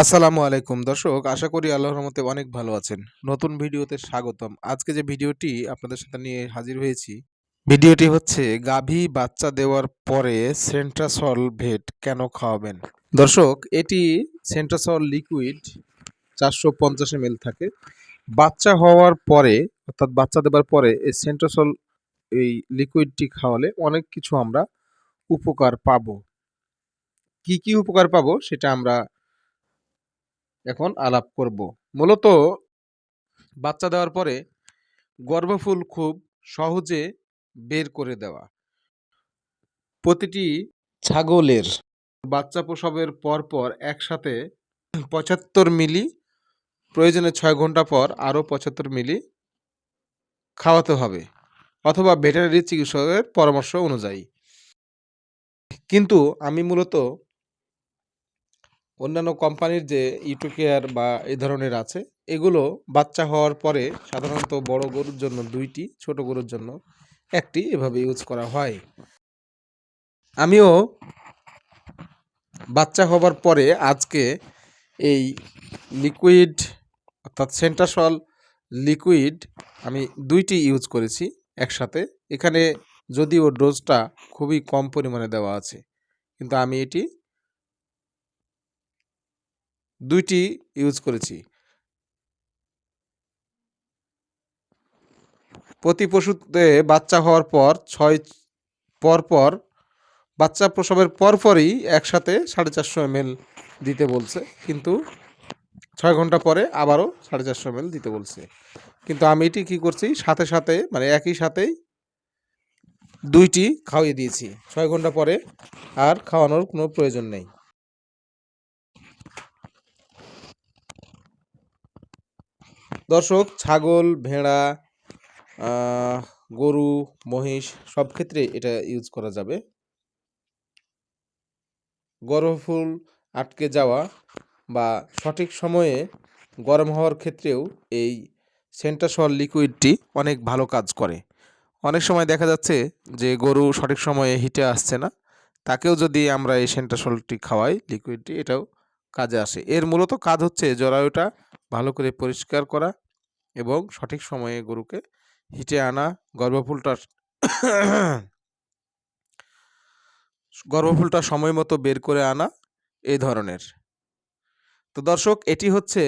আসসালামু আলাইকুম। দর্শক, আশা করি আল্লাহর রহমতে অনেক ভালো আছেন। নতুন ভিডিওতে স্বাগতম। আজকে যে ভিডিওটি আপনাদের সাথে নিয়ে হাজির হয়েছি, ভিডিওটি হচ্ছে গাভী বাচ্চা দেওয়ার পরে সেন্ট্রাসল ভেট কেন খাওয়াবেন? দর্শক, এটি সেন্ট্রাসল লিকুইড চারশো পঞ্চাশ এম থাকে। বাচ্চা হওয়ার পরে, অর্থাৎ বাচ্চা দেওয়ার পরে এই সেন্ট্রাসল এই লিকুইডটি খাওয়ালে অনেক কিছু আমরা উপকার পাবো। কি কি উপকার পাবো সেটা আমরা এখন আলাপ করব। মূলত বাচ্চা দেওয়ার পরে গর্ভফুল খুব সহজে বের করে দেওয়া। প্রতিটি ছাগলের বাচ্চা প্রসবের পর পর একসাথে পঁচাত্তর মিলি, প্রয়োজনে ছয় ঘণ্টা পর আরও পঁচাত্তর মিলি খাওয়াতে হবে অথবা ভেটেরিনারি চিকিৎসকের পরামর্শ অনুযায়ী। কিন্তু আমি মূলত অন্যান্য কোম্পানির যে ইউটোকেয়ার বা এ ধরনের আছে, এগুলো বাচ্চা হওয়ার পরে সাধারণত বড় গরুর জন্য দুইটি, ছোট গরুর জন্য একটি এভাবে ইউজ করা হয়। আমিও বাচ্চা হবার পরে আজকে এই লিকুইড অর্থাৎ সেন্টাসল লিকুইড আমি দুইটি ইউজ করেছি একসাথে। এখানে যদিও ডোজটা খুবই কম পরিমাণে দেওয়া আছে, কিন্তু আমি এটি দুইটি ইউজ করেছি। প্রতি পশুতে বাচ্চা হওয়ার পর ছয় পর পর বাচ্চা প্রসবের পরপরই একসাথে সাড়ে চারশো এমএল দিতে বলছে। কিন্তু ছয় ঘণ্টা পরে আবারও সাড়ে চারশো এমএল দিতে বলছে। কিন্তু আমি এটি কী করছি? সাথে সাথে মানে একই সাথেই দুইটি খাওয়িয়ে দিয়েছি। ছয় ঘণ্টা পরে আর খাওয়ানোর কোনো প্রয়োজন নেই। দর্শক, ছাগল, ভেড়া গরু, মহিষ সব ক্ষেত্রে এটা ইউজ করা যাবে। গর্ভফুল আটকে যাওয়া বা সঠিক সময়ে গরম হওয়ার ক্ষেত্রেও এই সেন্টাসল লিকুইডটি অনেক ভালো কাজ করে। অনেক সময় দেখা যাচ্ছে যে গরু সঠিক সময়ে হিটে আসছে না, তাকেও যদি আমরা এই সেন্টাসলটি খাওয়াই লিকুইডটি এটাও কাজে আসে। এর মূলত কাজ হচ্ছে জরায়ুটা ভালো করে পরিষ্কার করা এবং সঠিক সময়ে গরুকে হিটে আনা, গর্ভফুলটা গর্ভফুলটা সময় মতো বের করে আনা এই ধরনের। তো দর্শক, এটি হচ্ছে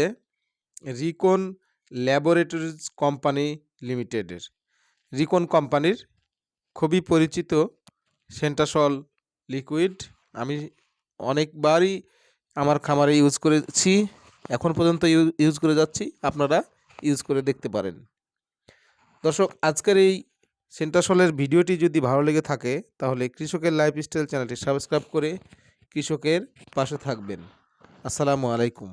রিকন ল্যাবরেটরিজ কোম্পানি লিমিটেডের। রিকন কোম্পানির খুবই পরিচিত সেন্টাসল লিকুইড। আমি অনেকবারই আমার খামারে ইউজ করেছি। এখন পর্যন্ত ইউজ করে যাচ্ছি। আপনারা ইউজ করে দেখতে পারেন। দর্শক, আজকের এই সেন্টাসলের ভিডিওটি যদি ভালো লেগে থাকে, তাহলে কৃষকের লাইফস্টাইল চ্যানেলটি সাবস্ক্রাইব করে কৃষকের পাশে থাকবেন। আসসালামু আলাইকুম।